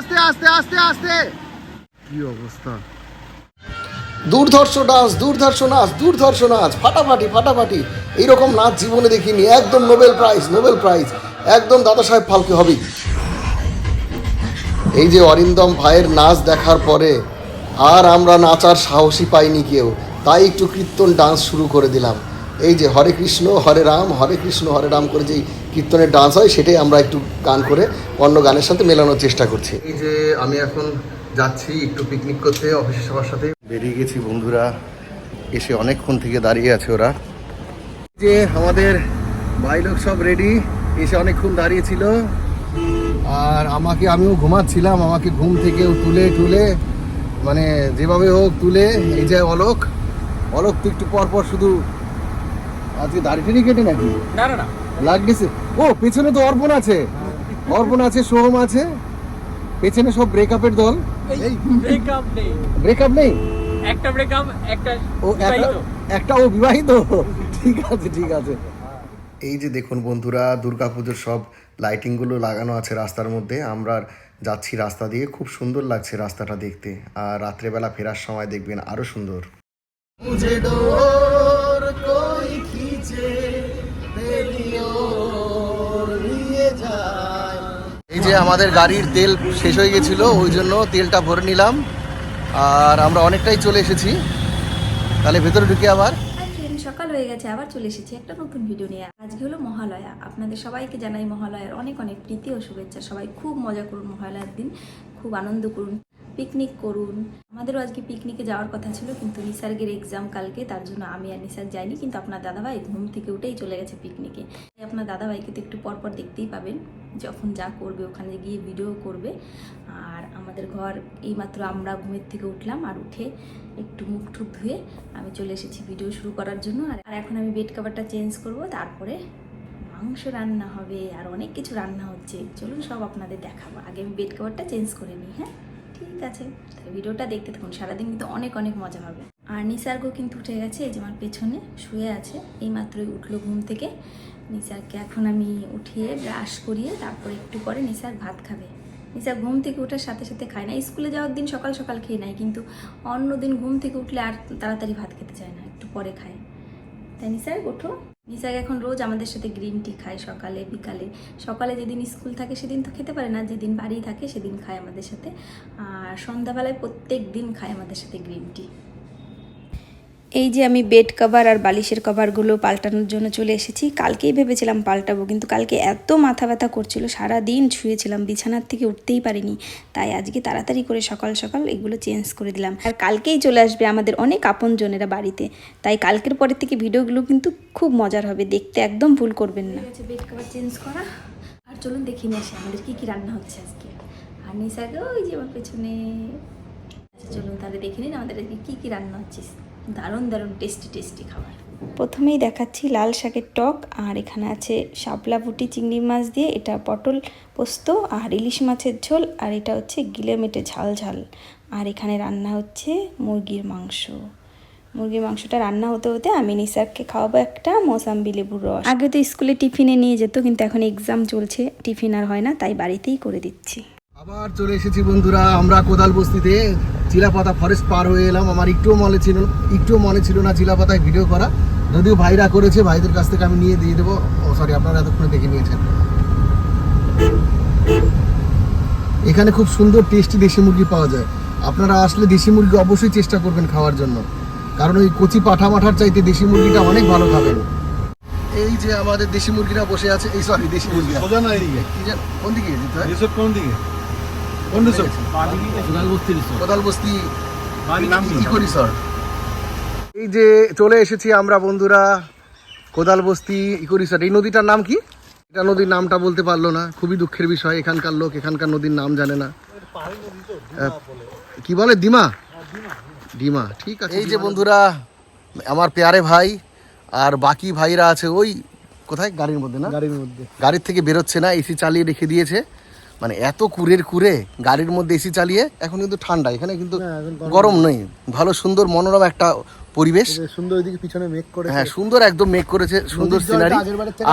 আস্তে আস্তে আস্তে আস্তে। কি অবস্থা? দূরধর্ষ ডান্স দূরধর্ষ নাচ দূরধর্ষ নাচ, ফাটাফাটি ফাটাফাটি। এইরকম নাচ জীবনে দেখিনি, একদম নোবেল প্রাইজ নোবেল প্রাইজ। একদম দাদা সাহেব ফালকে হবেই। এই যে অরিন্দম ভাইয়ের নাচ দেখার পরে আর আমরা নাচার সাহসী পাইনি কেউ, তাই একটু কীর্তন ডান্স শুরু করে দিলাম। এই যে হরে কৃষ্ণ, হরে রাম, হরে কৃষ্ণ, হরে রাম করে যেই কীর্তনের ডান্স হয় সেটাই আমরা একটু গান করে অন্য গানের সাথে মেলানোর চেষ্টা করছি। এই যে আমি এখন যাচ্ছি একটু পিকনিক করতে অফিসের সবার সাথে। বেরিয়ে গেছি বন্ধুরা এসে অনেকক্ষণ থেকে দাঁড়িয়ে আছে ওরা। যে আমাদের ভাই লোক সব রেডি এসে অনেকক্ষণ দাঁড়িয়ে ছিল আর আমাকে আমিও ঘুমাচ্ছিলাম আমাকে ঘুম থেকে তুলে টুলে মানে যেভাবে হোক তুলে এই যে অলোক। অলোক তো একটু পর পর শুধু আজকে দাড়ি টেনে কেটে নাকি? না না না। লাগ গেছে। ও পেছনে তো অর্পণ আছে। অর্পণ আছে সোহম আছে। পেছনে সব ব্রেকআপের দল। এই ব্রেকআপ নেই। ব্রেকআপ নেই? একটা ব্রেকআপ একটা ও একটা একটা ও বিবাহিত ঠিক আছে ঠিক আছে। এই যে দেখুন বন্ধুরা দুর্গাপুজোর সব লাইটিংগুলো লাগানো আছে রাস্তার মধ্যে। আমরা যাচ্ছি রাস্তা দিয়ে। খুব সুন্দর লাগছে রাস্তাটা দেখতে। আর রাত্রেবেলা ফেরার সময় দেখবেন আরও সুন্দর। যে আমাদের গাড়ির তেল শেষ হয়ে গেছিল, ওই জন্য তেলটা ভরে নিলাম। আর আমরা অনেকটাই চলে এসেছি। তাহলে ভেতরে ঢুকে আবার। সকাল হয়ে গেছে, আবার চলে এসেছি একটা নতুন ভিডিও নিয়ে। আজকে হলো মহালয়া। আপনাদের সবাইকে জানাই মহালয়ার অনেক অনেক প্রীতি ও শুভেচ্ছা। সবাই খুব মজা করুন মহালয়ার দিন, খুব আনন্দ করুন। পিকনিক করুন। আমাদেরও আজকে পিকনিকে যাওয়ার কথা ছিল, কিন্তু নিসার্গের এক্সাম কালকে, তার জন্য আমি আর নিসার্গ যাইনি, কিন্তু আপনার দাদাভাই ঘুম থেকে উঠেই চলে গেছে পিকনিকে আপনার দাদাভাইকে তো একটু পরপর দেখতেই পাবেন, যখন যা করবে ওখানে গিয়ে ভিডিও করবে। আর আমাদের ঘর, এইমাত্র আমরা ঘুমের থেকে উঠলাম আর উঠে একটু মুখ টুক ধুয়ে আমি চলে এসেছি ভিডিও শুরু করার জন্য। আর এখন আমি বেড কাভারটা চেঞ্জ করব, তারপরে মাংস রান্না হবে, আর অনেক কিছু রান্না হচ্ছে। চলুন সব আপনাদের দেখাবো। আগে আমি বেড কাভারটা চেঞ্জ করে নিই হ্যাঁ? ঠিক আছে। ভিডিওটা দেখতে থাকুন, সারাদিন কিন্তু অনেক অনেক মজা হবে। আর নিসার্গ কিন্তু উঠে গেছে, এই যে আমার পেছনে শুয়ে আছে। এই মাত্রই উঠল ঘুম থেকে। নিসারকে এখন আমি উঠিয়ে ব্রাশ করিয়ে তারপরে একটু পরে নিসার ভাত খাবে। নিসার ঘুম থেকে ওঠার সাথে সাথে খায় না। স্কুলে যাওয়ার দিন সকাল সকাল খেয়ে নেয়, কিন্তু অন্য দিন ঘুম থেকে উঠলে আর তাড়াতাড়ি ভাত খেতে চায় না, একটু পরে খায়। তাই নিসার ওঠো নিসার এখন রোজ আমাদের সাথে গ্রিন টি খায় সকালে, বিকালে। সকালে যেদিন স্কুল থাকে সেদিন তো খেতে পারে না, যেদিন বাড়ি থাকে সেদিন খায় আমাদের সাথে। আর সন্ধ্যাবেলায় প্রত্যেক দিন খায় আমাদের সাথে গ্রিন টি। এই যে আমি বেড কভার আর বালিশের কভারগুলো পাল্টানোর জন্য চলে এসেছি, কালকেই ভেবেছিলাম পাল্টাবো, কিন্তু কালকে এত মাথা ব্যথা করছিল সারা দিন শুয়েছিলাম বিছানার থেকে উঠতেই পারিনি। তাই আজকে তাড়াতাড়ি করে সকাল সকাল এগুলো চেঞ্জ করে দিলাম। আর কালকেই চলে আসবে আমাদের অনেক আপনজনেরা বাড়িতে, তাই কালকের পরের থেকে ভিডিওগুলো কিন্তু খুব মজার হবে, দেখতে একদম ভুল করবেন না। বেড কভার চেঞ্জ করা, আর চলুন দেখে নিয়ে আসি আমাদের কী কী রান্না হচ্ছে আজকে। আর নিসাকে ওই যে আমার পেছনে আচ্ছা চলুন তাহলে দেখে নিন আমাদের কী কী রান্না হচ্ছে। দারুণ দারুণ টেস্টি টেস্টি খাবার। প্রথমেই দেখাচ্ছি লাল শাকের টক আর এখানে আছে শাপলা বুটি চিংড়ি মাছ দিয়ে এটা পটল পোস্ত আর ইলিশ মাছের ঝোল আর এটা হচ্ছে গিলে মেটে ঝাল ঝাল। আর এখানে রান্না হচ্ছে মুরগির মাংস। মুরগির মাংসটা রান্না হতে হতে আমি নিসারকে খাওয়াবো একটা মোসাম্বি লেবুর রস। আগে তো স্কুলে টিফিনে নিয়ে যেত কিন্তু এখন এক্সাম চলছে টিফিন আর হয় না তাই বাড়িতেই করে দিচ্ছি। আবার চলে এসেছি বন্ধুরা আমরা কোদাল বস্তিতে। চিলাপাতা ফরেস্ট পার হয়ে এলাম। আমার একটুও মনে ছিল একটুও মনে ছিল না চিলাপাতায় ভিডিও করা। যদিও ভাইরা করেছে ভাইদের কাছ থেকে আমি নিয়ে দিয়ে দেবো। ও সরি আপনারা এতক্ষণে দেখে নিয়েছেন। এখানে খুব সুন্দর টেস্টি দেশি মুরগি পাওয়া যায়। আপনারা আসলে দেশি মুরগি অবশ্যই চেষ্টা করবেন খাওয়ার জন্য। কারণ ওই কচি পাঠা মাঠার চাইতে দেশি মুরগিটা অনেক ভালো খাবেন। এই যে আমাদের দেশি মুরগিরা বসে আছে এই সরি দেশি মুরগি সোজা না এদিকে? কোন দিকে? যেতে হয় কোন দিকে? কি? এই যে চলে এসেছি আমরা বন্ধুরা কোদাল বস্তি ইকো রিসর্ট এই নদীটার নাম কি? এটা নদীর নামটা বলতে পারল না। খুবই দুঃখের বিষয় এখানকার লোক এখানকার নদীর নাম জানে না। কি বলে? ডিমা? ডিমা ঠিক আছে এই যে বন্ধুরা আমার পেয়ারে ভাই আর বাকি ভাইরা আছে ওই কোথায়? গাড়ির মধ্যে না? গাড়ির মধ্যে। গাড়ির থেকে বেরোচ্ছে না এসি চালিয়ে রেখে দিয়েছে। মানে এত কুরের কুরে গাড়ির মধ্যে এসি চালিয়ে এখন কিন্তু ঠান্ডা এখানে কিন্তু গরম নেই। ভালো সুন্দর মনোরম একটা পরিবেশ। সুন্দর ওইদিকে পিছনে মেঘ করে হ্যাঁ সুন্দর একদম মেক করেছে সুন্দর সিনারি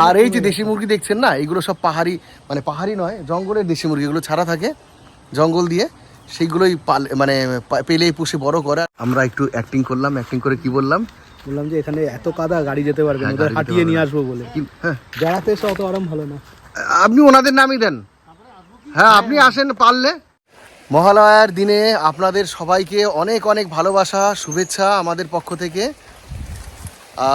আর এই যে দেশি মুরগি দেখছেন না এগুলো সব পাহাড়ি মানে পাহাড়ি নয় জঙ্গলের দেশি মুরগি এগুলো ছাড়া থাকে জঙ্গল দিয়ে। সেইগুলোই পাল মানে পেলেই পুষে বড় করা। আমরা একটু অ্যাক্টিং করলাম অ্যাক্টিং করে কি বললাম? বললাম যে এখানে এত কাদা গাড়ি যেতে পারবে না হ্যাঁ, হাঁটিয়ে নিয়ে আসব বলে। হ্যাঁ। বেড়াতে এসে অত আরাম ভালো না। আপনি ওনাদের নামই দেন। হ্যাঁ আপনি আসেন পারলে। মহালয়ার দিনে আপনাদের সবাইকে অনেক অনেক ভালোবাসা শুভেচ্ছা আমাদের পক্ষ থেকে।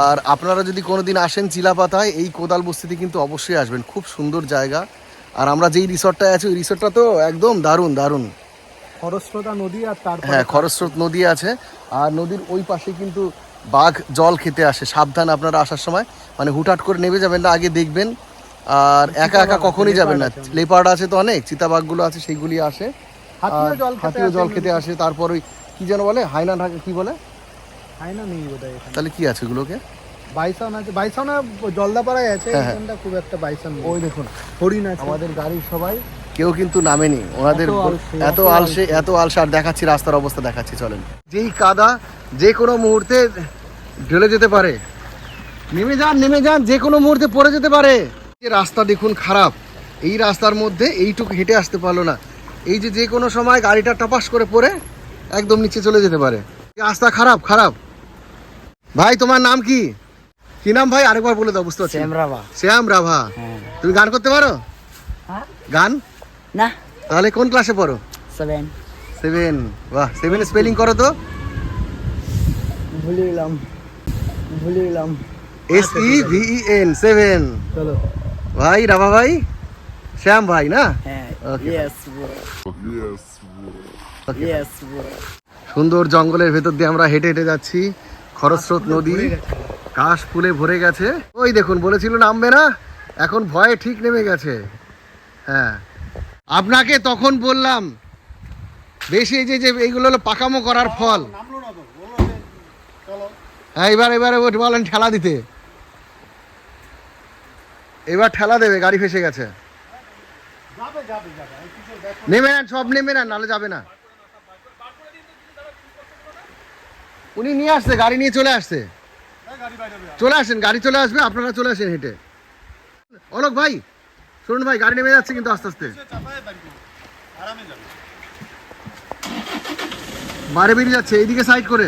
আর আপনারা যদি কোনো দিন আসেন চিলাপাতায় এই কোদাল বস্তিতে কিন্তু অবশ্যই আসবেন। খুব সুন্দর জায়গা। আর আমরা যেই রিসর্টটায় আছি ওই রিসর্টটা তো একদম দারুণ দারুণ। খরস্রোতা নদী আর তার হ্যাঁ খরস্রোত নদী আছে। আর নদীর ওই পাশে কিন্তু বাঘ জল খেতে আসে সাবধান আপনারা আসার সময়। মানে হুটহাট করে নেমে যাবেন না আগে দেখবেন। আর একা একা কখনই যাবেন না। লেপার্ড আছে। তো অনেক চিতাবাঘগুলো আছে সেইগুলি আসে। হাতিও জল খেতে আসে তারপর ওই কি যেন বলে হাইনা কি বলে? হয় না নেই বোধহয় তাহলে কি আছে ওগুলোকে? বাইসান আছে বাইসানা জলদাপাড়ায় আছে হ্যাঁ, হ্যাঁ। এখানটা খুব একটা বাইসান। ওই দেখুন হরিণ আছে। আমাদের গাড়ির সবাই কেউ কিন্তু নামেনি। ওনাদের এত আলসে, এত আলসে আর দেখাচ্ছি রাস্তার অবস্থা দেখাচ্ছি চলেন। যেই কাদা যে কোনো মুহূর্তে ঢেলে যেতে পারে। নেমে যান নেমে যান যে কোনো মুহূর্তে পড়ে যেতে পারে। রাস্তা দেখুন খারাপ এই রাস্তার মধ্যে এইটুকু হেঁটে আসতে পারল না। এই যে যে কোনো সময় গাড়িটা টপাস করে পড়ে একদম নিচে চলে যেতে পারে। রাস্তা খারাপ খারাপ। ভাই তোমার নাম কি? কি নাম ভাই? আরেকবার বলে দাও বুঝতে পারছি। শ্যাম রাভা। তুমি গান করতে পারো? গান? না। তাহলে কোন ক্লাসে পড়ো? সেভেন। সেভেন। বাহ সেভেন স্পেলিং করো তো। ভুলে গেলাম। ভুলে গেলাম। S E V N seven চলো। ভাই রাভা ভাই? শ্যাম ভাই না? হ্যাঁ সুন্দর জঙ্গলের ভেতর দিয়ে আমরা হেঁটে হেঁটে যাচ্ছি। খরস্রোত নদী কাশ ফুলে ভরে গেছে। ওই দেখুন বলেছিল নামবে না এখন ভয়ে ঠিক নেমে গেছে। হ্যাঁ। আপনাকে তখন বললাম বেশি এই যে যে এইগুলো হলো পাকামো করার ফল। হ্যাঁ এবার এবারে বলেন ঠেলা দিতে। এবার ঠেলা দেবে গাড়ি ফেসে গেছে। নেমে নেন সব নেমে নেন নাহলে যাবে না। উনি নিয়ে আসছে গাড়ি নিয়ে চলে আসছে। চলে আসেন গাড়ি চলে আসবে আপনারা চলে আসেন হেঁটে। অলোক ভাই শুনুন ভাই গাড়ি নেমে যাচ্ছে কিন্তু আস্তে আস্তে। বাইরে বেরিয়ে যাচ্ছে এইদিকে সাইড করে।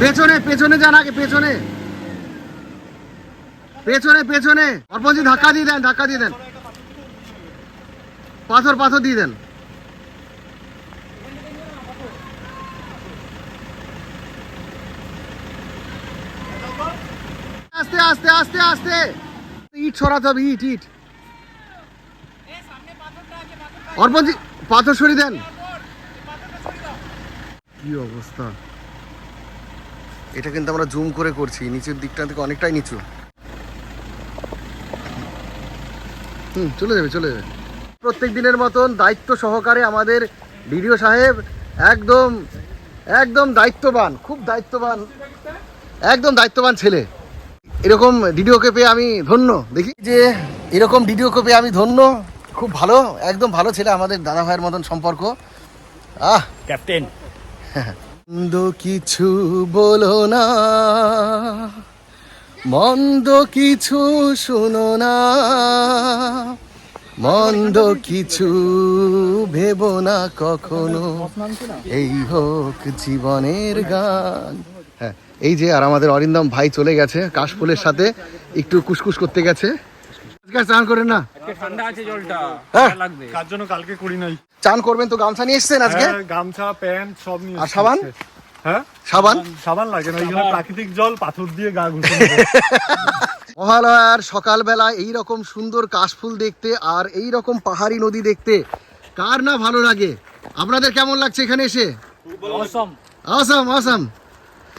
পেছনে পেছনে যান আগে পেছনে। পেছনে পেছনে। অর্পণজি ধাক্কা দিয়ে দেন, ধাক্কা দিয়ে দেন। পাথর পাথর দিয়ে দেন। আস্তে আস্তে আস্তে আস্তে। ইট সরাতে হবে, ইট ইট। অর্পণজি পাথর সরিয়ে দেন। কি অবস্থা? এটা কিন্তু আমরা জুম করে করছি, নিচের দিকটা থেকে অনেকটাই নিচু। হুম চলে যাবে চলে যাবে। প্রত্যেক দিনের মতন দায়িত্ব সহকারে আমাদের ডিডিও সাহেব একদম একদম দায়িত্ববান খুব দায়িত্ববান একদম দায়িত্ববান ছেলে। এরকম ডিডিওকে পেয়ে আমি ধন্য দেখি। যে এরকম ডিডিওকে পেয়ে আমি ধন্য খুব ভালো একদম ভালো ছেলে আমাদের দাদা ভাইয়ের মতন সম্পর্ক। আহ! ক্যাপ্টেন। কিছু বলো না। মন্দ কিছু শুনো না। মন্দ কিছু ভেবো না কখনো। এই হোক জীবনের গান। হ্যাঁ এই যে আর আমাদের অরিন্দম ভাই চলে গেছে কাশফুলের সাথে। একটু কুসকুস করতে গেছে। চান করেন না। ঠান্ডা আছে জলটা। হ্যাঁ। লাগবে। কার জন্য কালকে করি নাই? চান করবেন তো গামছা নিয়ে এসছেন আজকে? হ্যাঁ, গামছা প্যান্ট সব নিয়ে আর সাবান? হ্যাঁ? সাবান? সাবান লাগে না এইখানে প্রাকৃতিক জল পাথর দিয়ে গা ঘুষে মহালয়ার সকালবেলা এই রকম সুন্দর কাশফুল দেখতে আর এই রকম পাহাড়ি নদী দেখতে কার না ভালো লাগে? আপনাদের কেমন লাগছে এখানে এসে? আসাম আসাম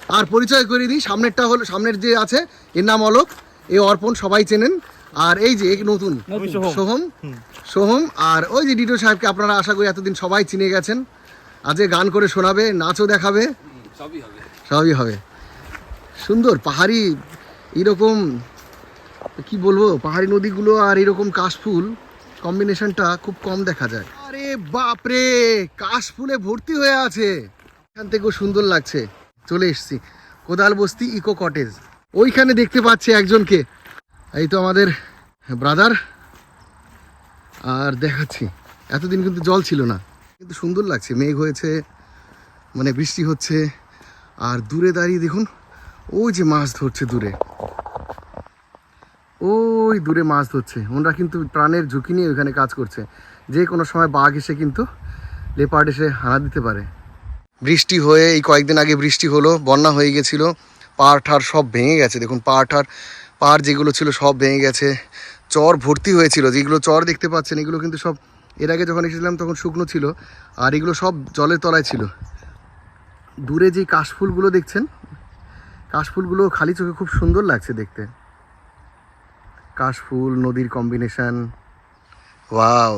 আর পরিচয় করে দিই সামনেরটা হলো সামনের যে আছে এর নাম অলোক এ অর্পণ সবাই চেনেন। আর এই যে নতুন সোহম। সোহম আর ওই যে ডিটো সাহেবকে আপনারা আশা করি এতদিন সবাই চিনে গেছেন। আজকে গান করে শোনাবে নাচও দেখাবে। সবই হবে। সুন্দর, পাহাড়ি এরকম, কি বলব, পাহাড়ি নদীগুলো আর এরকম কাশফুল কম্বিনেশনটা খুব কম দেখা যায়। আরে বাপরে, কাশফুলে ভর্তি হয়ে আছে। এখান থেকেও সুন্দর লাগছে। চলে এসছি কোদাল বস্তি ইকো কটেজ। ওইখানে দেখতে পাচ্ছি একজনকে। এই তো আমাদের ব্রাদার আর দেখাচ্ছি, এতদিন কিন্তু জল ছিল না। কিন্তু সুন্দর লাগছে, মেঘ হয়েছে মানে বৃষ্টি হচ্ছে। আর দূরে দাঁড়িয়ে দেখুন, ওই যে মাছ ধরছে দূরে। ওই দূরে মাছ ধরছে। ওনারা কিন্তু প্রাণের ঝুঁকি নিয়ে ওখানে কাজ করছে। যে কোনো সময় বাঘ এসে কিন্তু লেপার্ড এসে হানা দিতে পারে। বৃষ্টি হয়ে, এই কয়েকদিন আগে বৃষ্টি হলো, বন্যা হয়ে গেছিল, পাহাড় ঠার সব ভেঙে গেছে। দেখুন, পাহাড় ঠার পাহাড় যেগুলো ছিল সব ভেঙে গেছে। চর ভর্তি হয়েছিল, যেগুলো চর দেখতে পাচ্ছেন, এগুলো কিন্তু সব, এর আগে যখন এসেছিলাম তখন শুকনো ছিল, আর এগুলো সব জলের তলায় ছিল। দূরে যে কাশফুলগুলো দেখছেন, কাশফুলগুলো খালি চোখে খুব সুন্দর লাগছে দেখতে। কাশফুল, নদীর কম্বিনেশন ওয়াও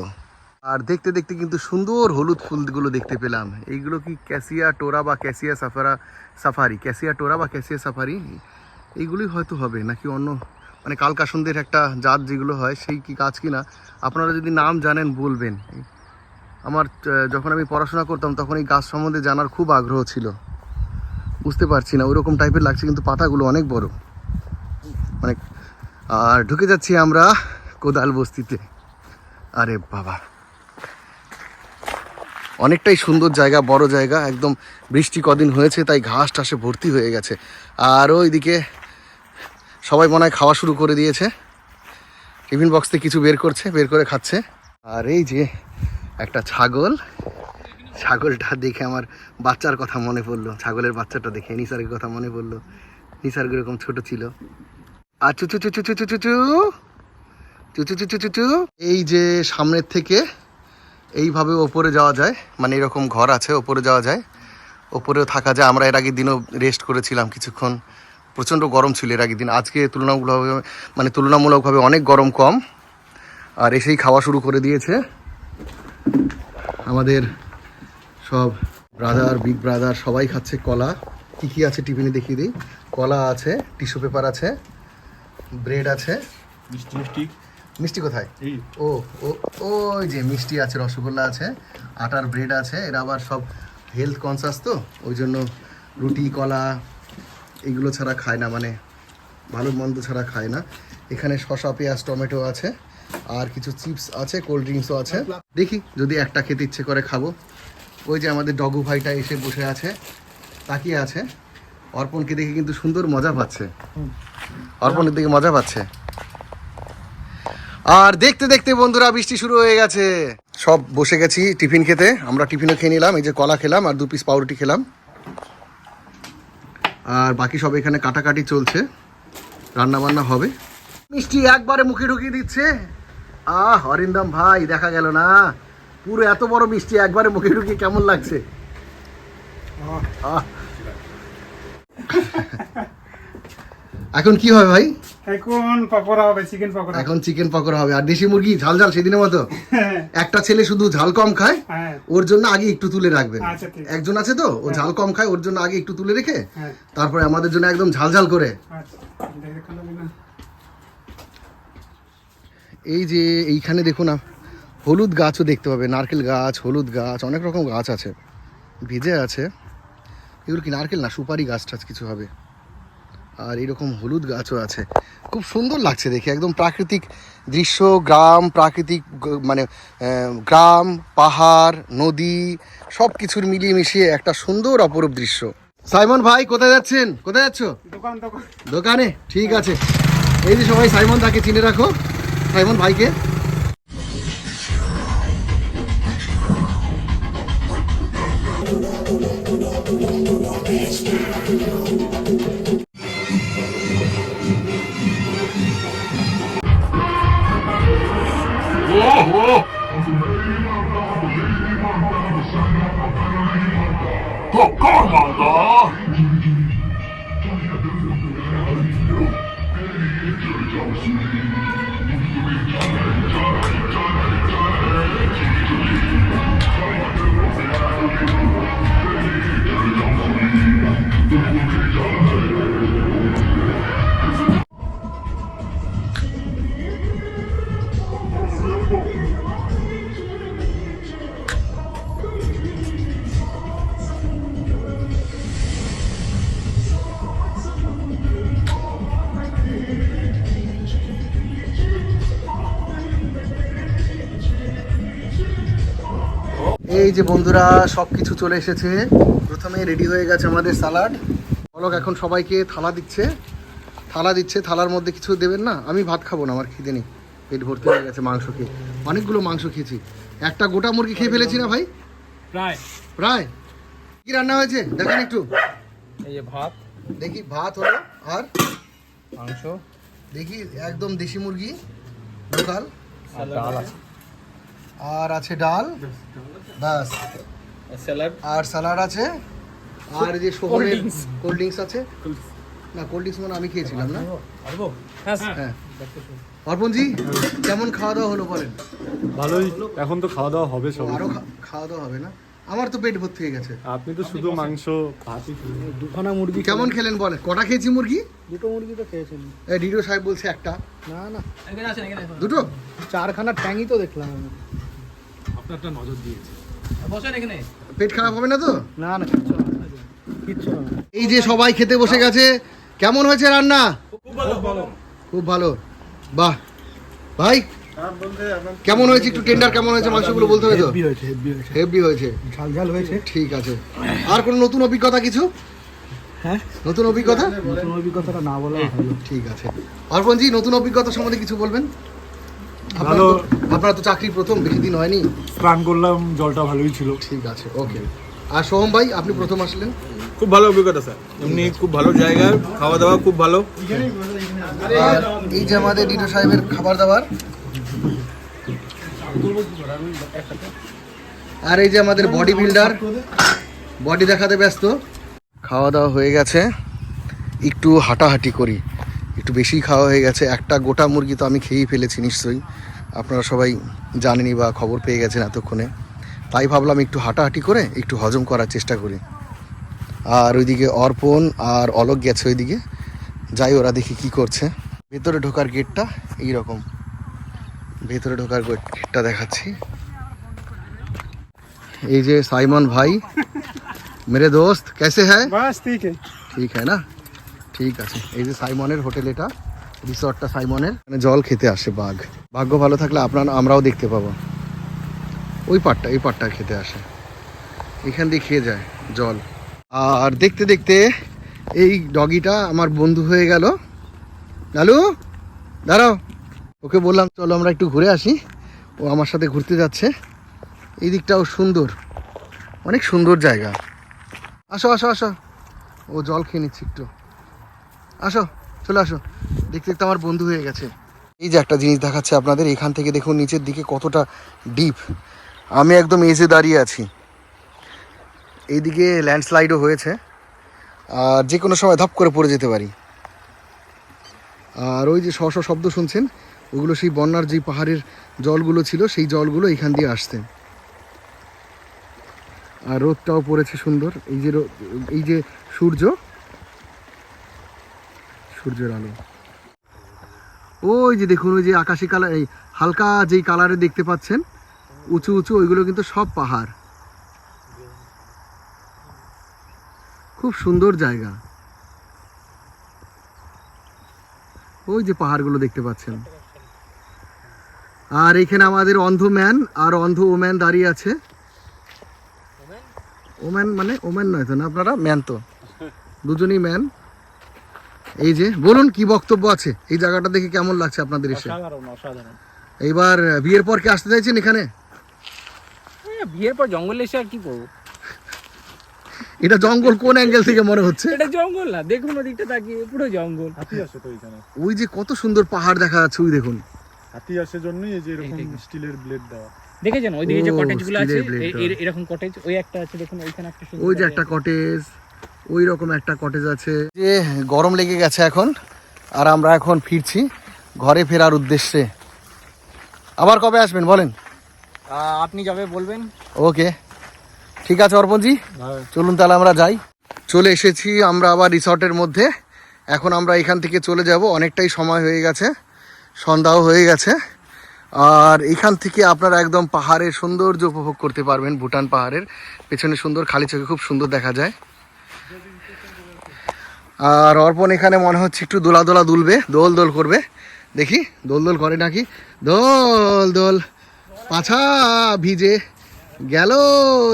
আর দেখতে দেখতে কিন্তু সুন্দর হলুদ ফুলগুলো দেখতে পেলাম। এইগুলো কি ক্যাসিয়া টোরা বা cassia sophera, sophera, cassia tora বা ক্যাসিয়া সাফারি? এইগুলোই হয়তো হবে নাকি অন্য মানে কালকাসন্দের একটা জাত যেগুলো হয়, সেই কি কাজ কি না আপনারা যদি নাম জানেন বলবেন। আমার যখন আমি পড়াশোনা করতাম, তখন এই গাছ সম্বন্ধে জানার খুব আগ্রহ ছিল। বুঝতে পারছি না, ওইরকম টাইপের লাগছে, কিন্তু পাতাগুলো অনেক বড়। মানে আর ঢুকে যাচ্ছি আমরা কোদাল বস্তিতে। আরে বাবা। অনেকটাই সুন্দর জায়গা, বড় জায়গা, একদম বৃষ্টি কদিন হয়েছে, তাই ঘাস টাসে ভর্তি হয়ে গেছে। আর ওইদিকে সবাই মনে হয় খাওয়া শুরু করে দিয়েছে। টিফিন বক্স থেকে কিছু বের করছে, বের করে খাচ্ছে। আর এই যে একটা ছাগল ছাগলটা দেখে আমার বাচ্চার কথা মনে পড়ল ছাগলের বাচ্চাটা দেখে নিসার্গের কথা মনে পড়ল নিসার্গ এরকম ছোট ছিল আর চুচু চুচু চুচু চুচু চুচু চুচু চুচু এই যে সামনের থেকে এইভাবে ওপরে যাওয়া যায় মানে এরকম ঘর আছে ওপরে যাওয়া যায় ওপরেও থাকা যায় আমরা এর আগের দিনও রেস্ট করেছিলাম কিছুক্ষণ প্রচণ্ড গরম ছিল এর আগের দিন আজকে তুলনামূলকভাবে মানে তুলনামূলকভাবে অনেক গরম কম আর এসেই খাওয়া শুরু করে দিয়েছে আমাদের সব ব্রাদার বিগ ব্রাদার সবাই খাচ্ছে কলা। কী কী আছে টিফিনে দেখিয়ে দিই? কলা আছে টিস্যু পেপার আছে ব্রেড আছে। মিষ্টি মিষ্টি। মিষ্টি কোথায়? ও ও ওই যে মিষ্টি আছে রসগোল্লা আছে আটার ব্রেড আছে এরা আবার সব হেলথ কনসাস তো ওই জন্য রুটি কলা এগুলো ছাড়া খায় না মানে ভালো মন্দ ছাড়া খায় না। এখানে শসা পেঁয়াজ টমেটো আছে আর কিছু চিপস আছে, কোল্ড ড্রিঙ্কসও আছে। দেখি, যদি একটা খেতে ইচ্ছে করে খাব। ওই যে আমাদের ডগু ভাইটা এসে বসে আছে, তাকিয়ে আছে। অর্পণকে দেখে কিন্তু সুন্দর মজা পাচ্ছে। অর্পণের দিকে মজা পাচ্ছে। আর দেখতে দেখতে বন্ধুরা, বৃষ্টি শুরু হয়ে গেছে। সব বসে গেছি টিফিন খেতে। আমরা টিফিনও খেয়ে নিলাম, এই যে কলা খেলাম আর দু পিস পাউরুটি খেলাম। আর বাকি সব এখানে কাটাকাটি চলছে। রান্না বান্না হবে। মিষ্টি একবারে মুখে ঢুকিয়ে দিচ্ছে। আহ অরিন্দম ভাই দেখা গেল না। পুরো এত বড় মিষ্টি একবারে মুখে ঢুকিয়ে কেমন লাগছে? এখন কি হবে ভাই? এখন পকোড়া হবে চিকেন পকোড়া। এখন চিকেন পকোড়া হবে। আর দেশি মুরগি ঝাল ঝাল সেদিনের মতো? একটা ছেলে শুধু ঝাল কম খায় হ্যাঁ। ওর জন্য আগে একটু তুলে রাখবেন আচ্ছা। একজন আছে তো ও ঝাল কম খায় ওর জন্য আগে একটু তুলে রেখে হ্যাঁ। তারপরে আমাদের জন্য একদম ঝাল ঝাল করে আচ্ছা দেখে লাগবে না এই যে এইখানে দেখুন আপ- হলুদ গাছও দেখতে পাবে নারকেল গাছ হলুদ গাছ অনেক রকম গাছ আছে ভিজে আছে। এগুলো কি নারকেল না সুপারি গাছ টাছ কিছু হবে? আর এরকম হলুদ গাছও আছে। খুব সুন্দর লাগছে দেখে একদম প্রাকৃতিক দৃশ্য গ্রাম প্রাকৃতিক মানে গ্রাম পাহাড় নদী সব কিছুর মিলিয়ে মিশিয়ে একটা সুন্দর অপরূপ দৃশ্য। সাইমন ভাই কোথায় যাচ্ছেন? কোথায় যাচ্ছ? দোকান দোকানে। ঠিক আছে। এই যে সবাই সাইমন তাকে চিনে রাখো। সাইমন ভাইকে 더 까만다 どうか এই যে বন্ধুরা সব কিছু চলে এসেছে। প্রথমে রেডি হয়ে গেছে আমাদের সালাড বলক এখন সবাইকে থালা দিচ্ছে। থালা দিচ্ছে থালার মধ্যে কিছু দেবেন না? আমি ভাত খাব না আমার খিদে নেই। পেট ভর্তি হয়ে গেছে মাংস খেয়ে। অনেকগুলো মাংস খেয়েছি। একটা গোটা মুরগি খেয়ে ফেলেছি না ভাই? প্রায়। প্রায়? কি রান্না হয়েছে? দেখেন একটু। এই যে ভাত। দেখি ভাত হলো আর? মাংস। দেখি একদম দেশি মুরগি। লোকাল। আর ডাল আছে। আর আছে ডাল? ব্যাস। স্যালাড? আর স্যালাড আছে। আর যে শহরের কোল্ড ড্রিঙ্কস আছে? না কোল্ড ড্রিঙ্কস মানে আমি খেয়েছিলাম না? হ্যাঁ হ্যাঁ। অর্পণজি কেমন খাওয়া দাওয়া হলো বলেন? ভালোই এখন তো খাওয়া দাওয়া হবে সব। আরও খাওয়া দাওয়া হবে না? আমার তো পেট ভর্তি হয়ে গেছে। আপনি তো শুধু মাংস ভাতই দুখানা মুরগি কেমন খেলেন। বলেন? কটা খেয়েছি মুরগি? দুটো মুরগি তো খেয়েছেন। এই ডিডিও সাহেব বলছে একটা। না না। এখানে আছেন এখানে দুটো? চারখানা ট্যাঙ্গই তো দেখলাম আমি। আপনারটা নজর দিয়েছে। বসেন এখানে। পেট খারাপ হবে না তো? না না কিচ্ছু না। কিচ্ছু এই যে সবাই খেতে বসে গেছে কেমন হয়েছে রান্না? খুব ভালো। বাহ। ভাই কেমন হয়েছে একটু টেন্ডার কেমন হয়েছে? মাংসগুলো বলতে হবে তো? হেভি হয়েছে হেভি হয়েছে। হেভি হয়েছে? ঝাল ঝাল হয়েছে। ঠিক আছে। আর কোনো নতুন অভিজ্ঞতা কিছু? হ্যাঁ? নতুন অভিজ্ঞতা? নতুন অভিজ্ঞতাটা না বলা ভালো। ঠিক আছে। অর্পণজি নতুন অভিজ্ঞতা সম্বন্ধে কিছু বলবেন? ভালো। আপনারা তো চাকরি প্রথম বেশি দিন হয়নি। স্নান করলাম জলটা ভালোই ছিল। ঠিক আছে ওকে। আর সোহম ভাই আপনি প্রথম আসলেন? খুব ভালো অভিজ্ঞতা স্যার। এমনি খুব ভালো জায়গা খাওয়া দাওয়া খুব ভালো। আর এই যে আমাদের ডিটো সাহেবের খাবার দাবার আর এই যে আমাদের বডি বিল্ডার বডি দেখাতে ব্যস্ত। খাওয়া দাওয়া হয়ে গেছে। একটু হাঁটাহাঁটি করি। একটু বেশি খাওয়া হয়ে গেছে। একটা গোটা মুরগি তো আমি খেয়েই ফেলেছি নিশ্চয়ই। আপনারা সবাই জানেনই বা খবর পেয়ে গেছেন এতক্ষণে। তাই ভাবলাম একটু হাঁটাহাঁটি করে একটু হজম করার চেষ্টা করি। আর ওইদিকে অর্পণ আর অলোক গেছে ওইদিকে। যাই ওরা দেখি কি করছে। ভেতরে ঢোকার গেটটা এই রকম ভেতরে ঢোকার গেটটা দেখাচ্ছি। এই যে সাইমন ভাই মেরে দোস্ত কেসে হ্যাঁ? ঠিক ঠিক হ্যাঁ না? ঠিক আছে। এই যে সাইমনের হোটেল এটা রিসর্টটা সাইমনের। মানে জল খেতে আসে বাঘ। ভাগ্য ভালো থাকলে আপনার আমরাও দেখতে পাবো। ওই পাটটা এই পাটটা খেতে আসে। এখান দিয়ে খেয়ে যায় জল। আর দেখতে দেখতে এই ডগিটা আমার বন্ধু হয়ে গেল। লালু দাঁড়াও। ওকে বললাম, চলো আমরা একটু ঘুরে আসি। ও আমার সাথে ঘুরতে যাচ্ছে। এই দিকটাও সুন্দর। অনেক সুন্দর জায়গা। আসো আসো আসো। ও জল খেয়ে নিচ্ছে একটু। আসো, চলে আসো। দেখতে দেখতে আমার বন্ধু হয়ে গেছে। এই যে একটা জিনিস দেখাচ্ছে আপনাদের, এখান থেকে দেখুন নিচের দিকে কতটা ডিপ। আমি একদম এজে দাঁড়িয়ে আছি। এইদিকে ল্যান্ডস্লাইডও হয়েছে। আর যে কোনো সময় ধাপ করে পড়ে যেতে পারি। আর ওই যে শ শব্দ শুনছেন ওগুলো সেই বন্যার যে পাহাড়ের জলগুলো ছিল, সেই জলগুলো এখান দিয়ে আসছে। আর রোদটাও পড়েছে সুন্দর। এই যে এই যে সূর্য, সূর্যের আলো। ওই যে দেখুন, ওই যে আকাশি কালার, এই হালকা যেই কালারে দেখতে পাচ্ছেন, উঁচু উঁচু, ওইগুলো কিন্তু সব পাহাড়। খুব সুন্দর জায়গা। ওই যে পাহাড়গুলো দেখতে পাচ্ছেন। আর এখানে আমাদের অন্ধ ম্যান আর অন্ধ ওম্যান দাঁড়িয়ে আছে। ওম্যান মানে ওম্যান নয় তো না আপনারা? ম্যান তো। দুজনই ম্যান এই যে বলুন কি বক্তব্য আছে? এই জায়গাটা দেখে কেমন লাগছে আপনাদের এসে? অসাধারণ অসাধারণ। এইবার বিয়ের পর কি আসতে চাইছেন এখানে? বিয়ের পর জঙ্গলে এসে আর কি করব? এটা জঙ্গল কোন অ্যাঙ্গেল থেকে মনে হচ্ছে? এটা জঙ্গল না দেখুন ওদিকটা তাকিয়ে পুরো জঙ্গল। হাতি আসে তো এখানে। ওই যে কত সুন্দর পাহাড় দেখা যাচ্ছে ওই দেখুন। হাতি আসে জন্যই এই যে এরকম স্টিলের ব্লেড দেওয়া। দেখেছেন? ওইদিকে যে ও, কটেজগুলো আছে এরকম কটেজ ওই একটা আছে দেখুন ওইখানে একটা সুন্দর ওই যে একটা কটেজ ওই রকম একটা কটেজ আছে। যে গরম লেগে গেছে এখন আর আমরা এখন ফিরছি ঘরে ফেরার উদ্দেশ্যে। আবার কবে আসবেন বলেন? আপনি যাবে বলবেন। ওকে। ঠিক আছে অর্পণজি? চলুন তাহলে আমরা যাই। চলে এসেছি আমরা আবার রিসর্টের মধ্যে। এখন আমরা এখান থেকে চলে যাব অনেকটাই সময় হয়ে গেছে। সন্ধ্যাও হয়ে গেছে। আর এখান থেকে আপনারা একদম পাহাড়ের সৌন্দর্য উপভোগ করতে পারবেন, ভুটান পাহাড়ের। পেছনে সুন্দর খালি চোখে খুব সুন্দর দেখা যায়। আর অর্পণ এখানে মনে হচ্ছে একটু দোলা দোলা দুলবে, দোল দোল করবে। দেখি, দোল দোল করে নাকি? দোল দোল, পাছা ভিজে গেল।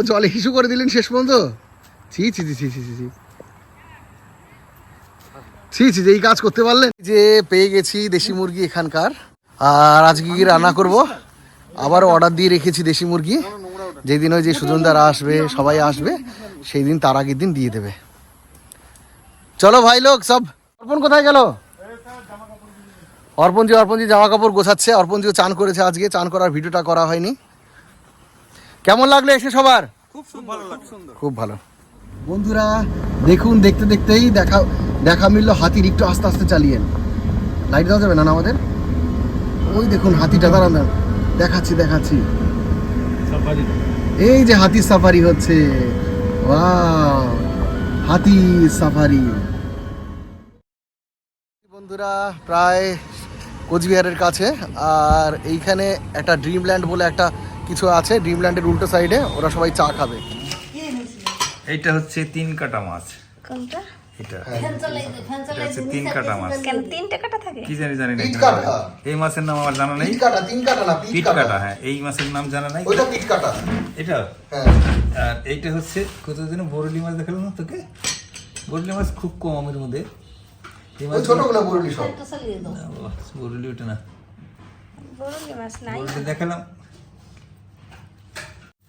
জলে হিসু করে দিলেন শেষ পর্যন্ত। ছি ছি ছি ছি ছি ছি। ছি ছি এই কাজ করতে পারলেন। যে পেয়ে গেছি দেশি মুরগি এখানকার। আর আজকে কি রান্না করব? আবার অর্ডার দিয়ে রেখেছি দেশি মুরগি। যেদিন ওই যে সুজনদারা আসবে সবাই আসবে সেই দিন তার আগের দিন দিয়ে দেবে। চলো ভাই লোক সব অর্পণ কোথায় গেল? অর্পণজি অর্পণজি জামা কাপড় গোছাচ্ছে। অর্পণজিও চান করেছে আজকে চান করার ভিডিওটা করা হয়নি। কেমন লাগল এসে সবার? খুব ভালো। খুব ভালো। বন্ধুরা দেখুন দেখতে দেখতেই দেখা দেখা মিললো হাতির একটু আস্তে আস্তে চালিয়েন লাইট দেওয়া যাবে না না আমাদের? ওই দেখুন হাতিটা দাঁড়ান দাঁড়ান। দেখাচ্ছি দেখাচ্ছি। এই যে হাতির সাফারি হচ্ছে। ওয়াও হাতি সাফারি বন্ধুরা প্রায় কোচবিহারের কাছে আর এইখানে একটা ড্রিমল্যান্ড বলে একটা কিছু আছে। ড্রিমল্যান্ডের উল্টো সাইডে ওরা সবাই চা খাবে। এইটা হচ্ছে তিন কাটা মাছ। কোনটা? এটা। এটা হচ্ছে তিন কাটা মাছ। কেন তিন টাকাটা থাকে? কি জানি জানি না পিট কি কাটা। নাম। এই মাছের নাম আমার জানা নেই? পিট কাটা তিন কাটা না পিট কাটা। হ্যাঁ এই মাছের নাম জানা নাই? ওইটা পিট কাটা। এটা? হ্যাঁ। আর এইটা হচ্ছে কতদিন বরলি মাছ দেখালাম না তোকে? বরলি মাছ খুব কম আমের মধ্যে। এই ওই ছোটগুলো বললি সব। বরলি ওটা না। বরুলি মাছ নাই। দেখালাম।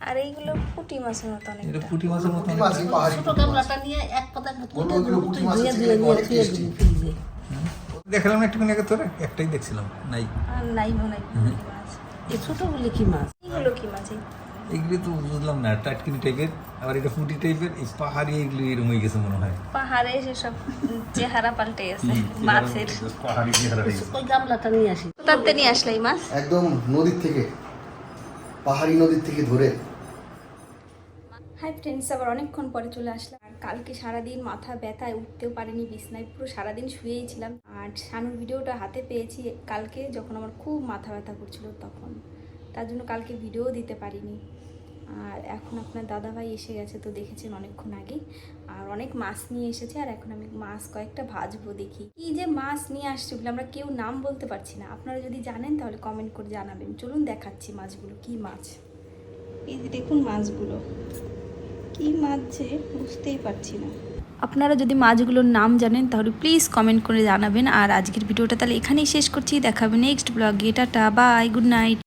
আর এইগুলো পুঁটি মাছের মতো এটা পুঁটি মাছের মতো ওইগুলো পুঁটি মাছের থেকে অনেক টেস্টি দেখালাম না একটুখানি আগে তোরা? একটাই দেখছিলাম নাই। আর নাই মনে হয় মাছ। এই ছোটগুলি কি মাছ? এইগুলো কি মাছ? এগুলি তো বুঝলাম না টাটকিনি টাইপের আবার এটা ফুটি টাইপের। এই পাহাড়ি এগুলি এরকম হয়ে গেছে মনে হয়। পাহাড়ে এসে সব চেহারা পাল্টে গেছে মাছের। পাহাড়ি চেহারা হয়ে গেছে। ওই গামলাটা নিয়ে আসি। তাতে নিয়ে আসলে এই মাছ? একদম নদীর থেকে পাহাড়ি নদীর থেকে ধরে। হাই ফ্রেন্ডস, আবার অনেকক্ষণ পরে চলে আসলাম। আর কালকে সারাদিন মাথা ব্যথায় উঠতেও পারিনি, বিছনায় পুরো সারাদিন শুয়েই ছিলাম। আর শানুর ভিডিওটা হাতে পেয়েছি কালকে, যখন আমার খুব মাথা ব্যথা করছিল তখন। তার জন্য কালকে ভিডিও দিতে পারিনি। আর এখন আপনার দাদাভাই এসে গেছে তো দেখেছেন অনেকক্ষণ আগে। আর অনেক মাছ নিয়ে এসেছে, আর এখন আমি মাছ কয়েকটা ভাজবো দেখি। কি যে মাছ নিয়ে আসছে বলে আমরা কেউ নাম বলতে পারছি না। আপনারা যদি জানেন তাহলে কমেন্ট করে জানাবেন। চলুন দেখাচ্ছি মাছগুলো, কি মাছ। এই দেখুন মাছগুলো। কি মাছ যে বুঝতেই পারছি না। আপনারা যদি মাছগুলোর নাম জানেন, তাহলে প্লিজ কমেন্ট করে জানাবেন। আর আজকের ভিডিওটা তাহলে এখানেই শেষ করছি। দেখাবেন নেক্সট ব্লগে টাটা বাই গুড নাইট